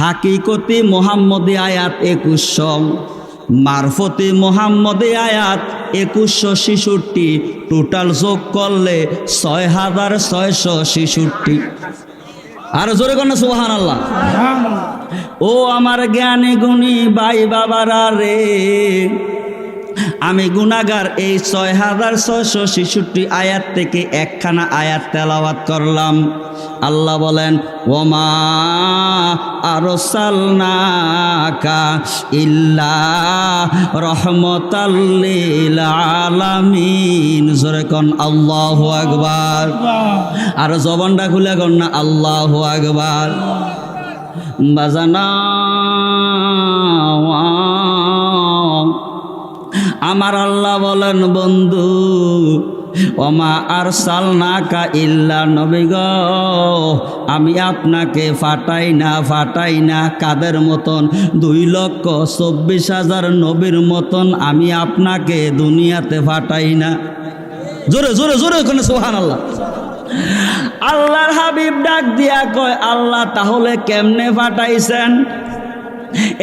হাকিকতি মোহাম্মদে আয়াত একুশশো। মারফতে মোহাম্মদে আয়াত একুশশো ছিষট্টি। টোটাল যোগ করলে ছয় হাজার ছয়শো ছিষট্টি। আর জোরে কর না সুবাহান আল্লাহ ও আমার জ্ঞানী গুণী ভাই বাবারা রে। আমি গুনাগার এই ছয় হাজার ছয়শো ছেষট্টি আয়াত থেকে একখানা আয়াত তেলাওয়াত করলাম। আল্লাহ বলেন, ওমা আরসালনাকা ইল্লা রহমতাল্লিল আর জবানটা খুলে কন না, আল্লাহু আকবার। বাজানা আমার আল্লাহ বলেন, বন্ধু, ওমা আর সালনাকা ইল্লা নবী গ। আমি আপনাকে ফাটাই না ফাটাই না, কাদের মতন? দুই লক্ষ চব্বিশ হাজার নবীর মতন আমি আপনাকে দুনিয়াতে ফাটাই না। জোরে জোরে জোরে ওখানে সোহান আল্লাহ আল্লাহর হাবিব ডাক দিয়া কয়, আল্লাহ, তাহলে কেমনে ফাটাইছেন?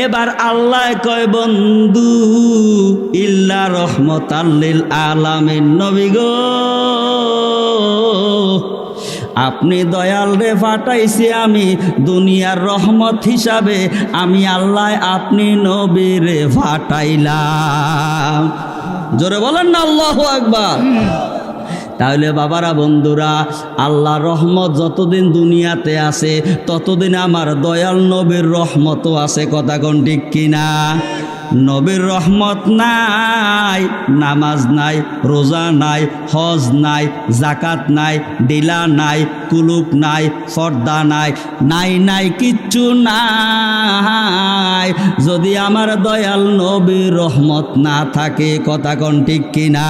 এবার আল্লাহ কয়, বন্ধু, ইল্লা রহমত আল্লিল আলামিন। নবী গো, আপনি দয়াল রে ফাটাইছি আমি, দুনিয়ার রহমত হিসাবে আমি আল্লাহ আপনি নবী রে ফাটাইলাম। জোরে বলেন না, আল্লাহ আকবার। তাহলে বাবারা, বন্ধুরা আল্লাহ রহমত যতদিন দুনিয়াতে আছে, ততদিন আমার দয়াল নবীর রহমতও আছে, কথা কোন ঠিক কিনা? নবীর রহমত নাই, নামাজ নাই, রোজা নাই, হজ নাই জাকাত নাই ডিলা নাই কুলুক নাই, ফর্দা নাই নাই নাই, কিচ্ছু নাই। যদি আমার দয়াল নবীর রহমত না থাকে, কথা কোন ঠিক কিনা?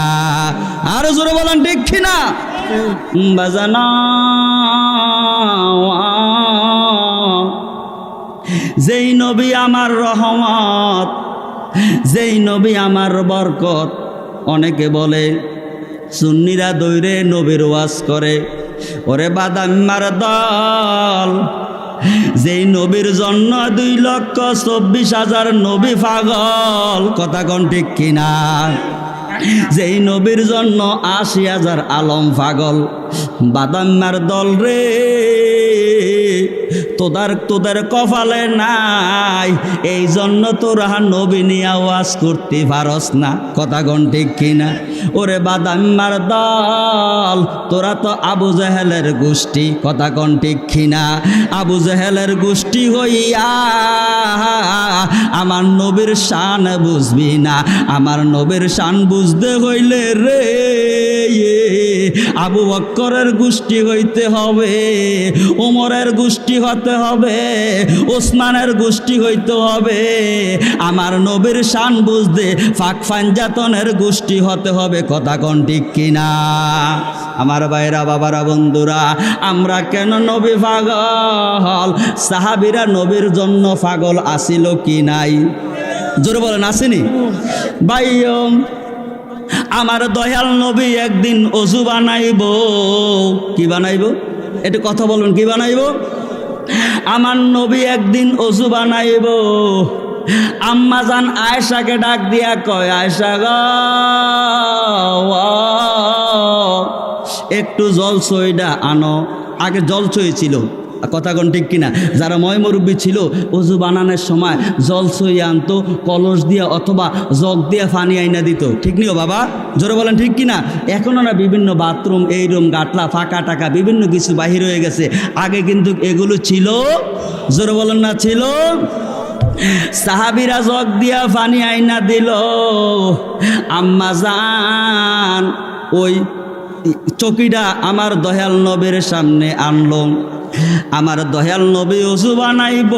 আরও জোরে বলেন, ঠিক কিনা? বাজানা। যেই নবী আমার রহমত যেই নবী আমার বরকত, অনেকে বলে, সুন্নিরা দৈরে নবীর ওয়াজ করে। ওরে বাদাম্মার দল, যেই নবীর জন্য দুই লক্ষ চব্বিশ হাজার নবী পাগল, কথা কন ঠিক কিনা? যেই নবীর জন্য আশি হাজার আলম পাগল বাদাম্মার দল রে। তোদার, তোদের কপালে নাই। এই জন্য তোরা নবী নিয়ে আওয়াজ করতে পারস না। কথা গণ ঠিক কিনা? ওরে বাদাম্মার দল, তোরা তো আবু জাহেলের গোষ্ঠী। কথা গণ ঠিক কিনা? আবু জাহেলের গোষ্ঠী হইয়া আমার নবীর শান বুঝবি না। আমার নবীর শান বুঝতে হইলে রে আবু বক্করের গোষ্ঠী হইতে হবে। ওমরের গোষ্ঠী হতে হবে, ওসমানের গোষ্ঠী হইতে হবে। আমার নবীর শান বুঝতে ফাঁক ফাঞ্জাতনের গোষ্ঠী হতে হবে, কথা কন ঠিক কিনা? আমার ভাইরা, বাবারা, বন্ধুরা, আমরা কেন নবী পাগল? সাহাবিরা নবীর জন্য পাগল আসিল কি নাই? জোরে বলেন, আসেনি? বাইয়ম আমার দয়াল নবী একদিন অজু বানাইব। কি বানাইব? একটু কথা বলুন কি বানাইব? আমার নবী একদিন অজু বানাইব। আম্মা জান আয়সাকে ডাক দিয়া কয় আয়সা গ একটু জল ছইডা আনো। আগে জল সই ছিল কথাগণ ঠিক কিনা? যারা ময় মুরব্বী ছিল, অজু বানানোর সময় জল সই আনতো, কলস দিয়ে অথবা জগ দিয়া পানি আইনা দিত। ঠিক নিও বাবা? জোরে বলেন ঠিক কিনা? এখনও না বিভিন্ন বাথরুম, এই রুম, গাটলা, ফাঁকা টাকা, বিভিন্ন কিছু বাহির হয়ে গেছে। আগে কিন্তু এগুলো ছিল, জোরে বলেন না, ছিল? সাহাবিরা জগ দিয়া পানি আইনা দিল। আম্মা জান, ওই চকিটা আমার দয়াল নবীর সামনে আনলো। আমার দয়াল নবী অজু বানাইব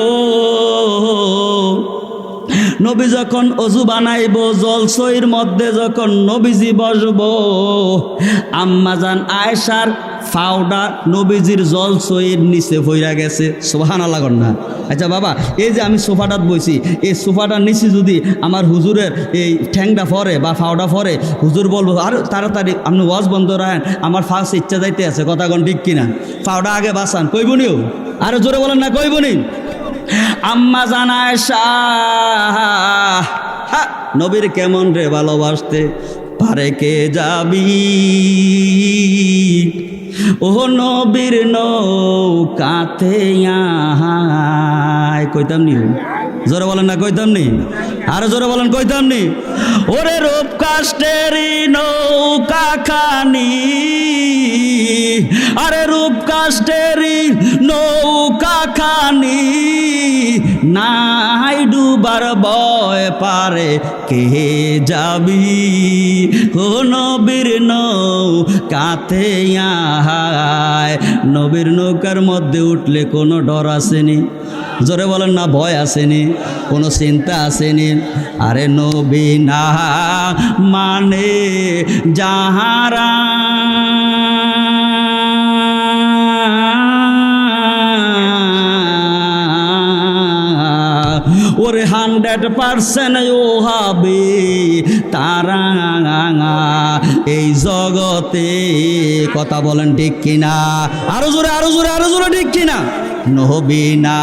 নবী যখন অজু বানাইব, জলসইর মধ্যে যখন নবীজি বসব আম্মাজান আয়সার ফাউডা নবীজির জলসইর নিচে ভইরা গেছে। সোহান আল্লাহ না। আচ্ছা বাবা, এই যে আমি সোফাটাত বইছি, এই সোফাটার নিচে যদি আমার হুজুরের এই ঠ্যাংটা ফরে বা ফাউডা ফরে, হুজুর বলব, আর, তাড়াতাড়ি, আপনি ওয়াজ বন্ধ রাখেন, আমার ফার্স্ট ইচ্ছা যাইতে আছে, কথা ঠিক কিনা? ফাউডা আগে বাসান কইবনিও আরও জোরে বলেন না কইবনি আম্মা জানায় নবীর কেমন রে ভালোবাসতে? পারে কে যাবি? ও নবীর নৌকাতে কইতাম নি? জোরে বলেন না, কইতাম নি? আরও জোরে বলেন, কইতাম নি? ওরে রূপ কাষ্টেরি নৌকা খানি আরে রূপ কাষ্টেরি নৌকা খানি নাই ডুবার বয় পারে, কে যাবি? ও নবীর নৌ কাতে নবীর নৌকার মধ্যে উঠলে কোনো ডর আসেনি। জোরে বলেন না, ভয় আসেনি, কোনো চিন্তা আসেনি। আরে নবী না মানে যাহারা হান্ড্রেড পারসেন্ট ও হবে তারা এই জগতে কথা বলেন ঠিক কিনা? আরও জোরে আরও জোরে আরও জোরে ঠিক কিনা? নহবি না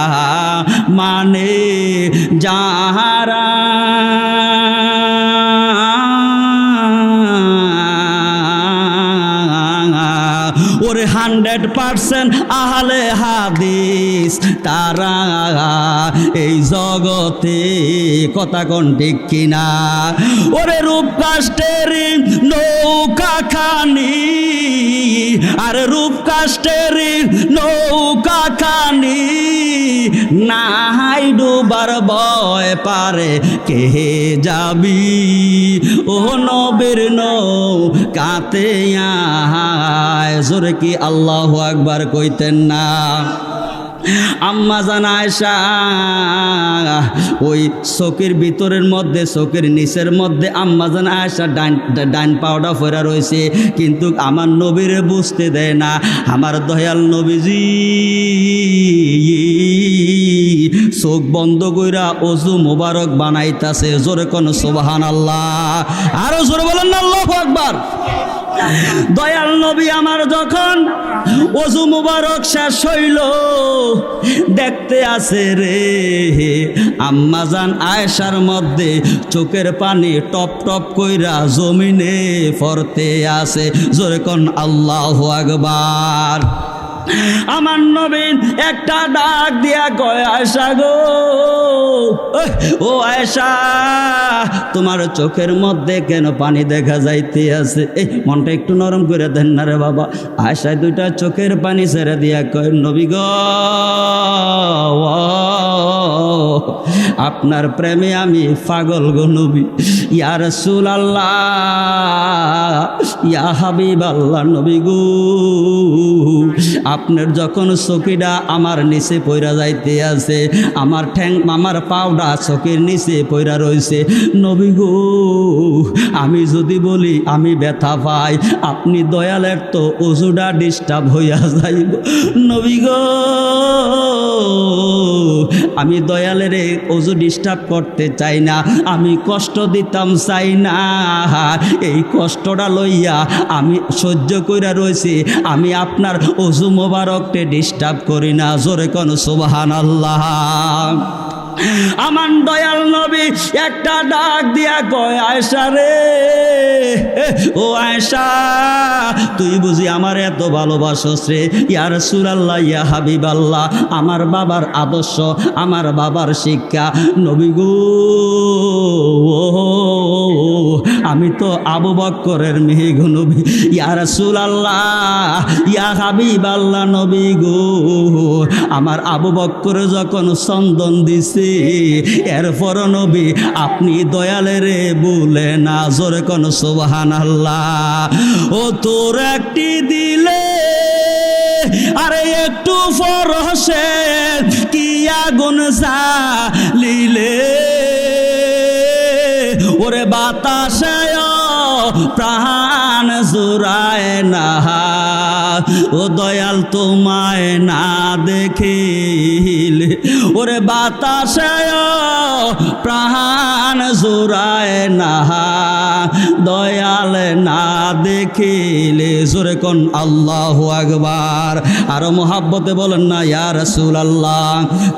মানে যাহারা। ওরে হান্ড্রেড পারসেন্ট আহলে হাদিস। তারা এই জগতে কথা কোন ঠিক কিনা? ওরে রূপ কাষ্টের নৌকা খানি, আর রূপ কাষ্টের নৌকা খানি, নাই ডুবার বয় পারে কে যাবি? ও নবীর নৌ কাতে আয় জোরে কি আল্লাহ আকবার কইতেন না? আম্মা জানায়সা ওই চোখের ভিতরের মধ্যে, চোখের নিচের মধ্যে আম্মা জান আয়সা ডাইন ডাইন পাউডার ফেরা রয়েছে। কিন্তু আমার নবীরে বুঝতে দেয় না, আমার দয়াল নবীজি, চোখ বন্ধ কইরা অজু মোবারক বানাইতাছে, জোরে কোন সোবাহান আল্লাহ আরও জোরে বলেন না, আল্লাহ আকবার। দয়াল নবী আমার যখন অজু মুবারক শেষ হইল, দেখতে আছে রে। আম্মাজান আয়েশার মধ্যে চোখের পানি টপ টপ কইরা জমিনে ফরতে আছে। জোরে কন আল্লাহ আকবার। আমার নবীন একটা ডাক দিয়া কয় আয়সা গো। ও আয়সা তোমার চোখের মধ্যে কেন পানি দেখা যাইতে আছে? এই, মনটা একটু নরম করে দেন না রে বাবা। আয়সায় দুইটা চোখের পানি ছেড়ে দিয়া কয়, নবী গো আপনার প্রেমে আমি পাগল গো নবী। ইয়া রসুল আল্লাহ ইয়া হাবিব আল্লাহ নবী গো। আপনার যখন চকিটা আমার নিচে পইরা যাইতে আছে, আমার ঠ্যাং, আমার পাউডা চকির নিচে পইরা রইছে। নবী গো, আমি যদি বলি আমি ব্যথা পাই, আপনি দয়ালের তো ওজুটা ডিস্টার্ব হইয়া যাইব। নবী গো, আমি দয়ালের অজু ডিস্টার্ব করতে চাই না, আমি কষ্ট দিতাম চাই না। এই কষ্টটা লইয়া আমি সহ্য কইরা রয়েছি আমি আপনার অজু মোবারককে ডিস্টার্ব করি না। জোরে কোন সুবাহান আল্লাহ আমার দয়াল নবী একটা ডাক দিয়া কয় আয়সা রে। ও আয়সা তুই বুঝি আমার এত ভালোবাসস রে। ইয়ার সুরাল্লাহ ইয়া হাবিব আল্লাহ আমার বাবার আদর্শ, আমার বাবার শিক্ষা। নবী গো আমি তো আবু বক্করের মেয়ে গো নবী। ইয়া রাসূল আল্লাহ ইয়া হাবিব আল্লাহ নবী গো, আমার আবু বক্কর যখন চন্দন দিছে এরপর নবী, আপনি দয়ালে রে বলে না, জোরে কোন সুবহান ও তোর একটি দিলে, আরে একটু ফরসে, কি আগুন লিলে ওরে বাতাসে প্রাণ জুড়ায় না। ও দয়াল তোমায় না দেখিলে, ওরে বাতাসে প্রাণ জোড়ায় না, দয়াল না দেখিলে, জোরে কোন আল্লাহ আকবার। আরও মোহাব্বতে বলেন না, ইয়া রসুল আল্লাহ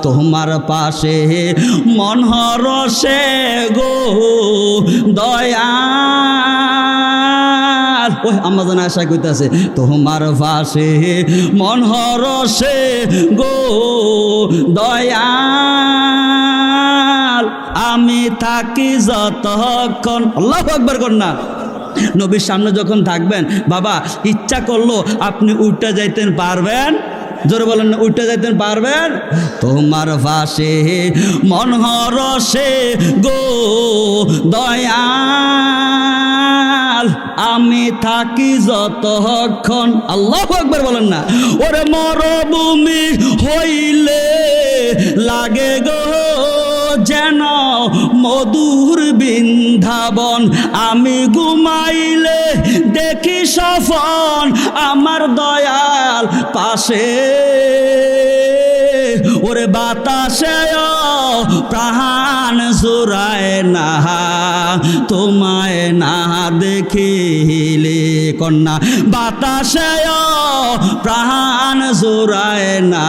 তোমার পাশে মন হরসে গো দয়া ওই আমাজন আশা কইতাছে তোমার পাশে মন হরসে গো দয়াল। আমি থাকি যতক্ষণ আল্লাহ একবার কর না। নবীর সামনে যখন থাকবেন, বাবা, ইচ্ছা করল আপনি উঠতে যাইতেন পারবেন? জোরে বলেন না, উঠতে যাইতেন পারবেন? তোমার পাশে মন হরসে গো দয়াল। আমি থাকি যতক্ষণ। আল্লাহ একবার বলেন না। ওরে মরভূমি হইলে লাগে গো যেন মধুর বৃন্দাবন। আমি ঘুমাইলে দেখি সফন আমার দয়াল পাশে। ওরে বাতাসে প্রাণ জোড়ায় না তোমায় না দেখিলে কন্যা। বাতাসে প্রাণ সুরায় না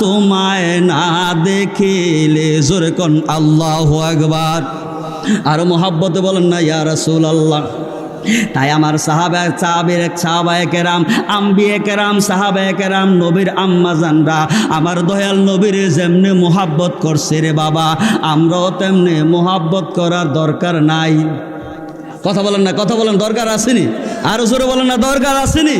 তোমায় না দেখিলে জোরে কন আল্লাহ আকবার। আরও মোহাব্বতে বলেন না ইয়ার রাসূল আল্লাহ তাই আমার সাহাবা সাহাবের সাহাবায় কেরাম, আম্বিয়ে কেরাম, সাহাবায় কেরাম, নবীর আম্মাজানরা আমার দয়াল নবীর যেমনি মোহাব্বত করছে রে বাবা, আমরাও তেমনি মোহাব্বত করার দরকার নাই। কথা বলেন না, কথা বলেন, দরকার আসেনি? আরও জোরে বলেন না, দরকার আসেনি?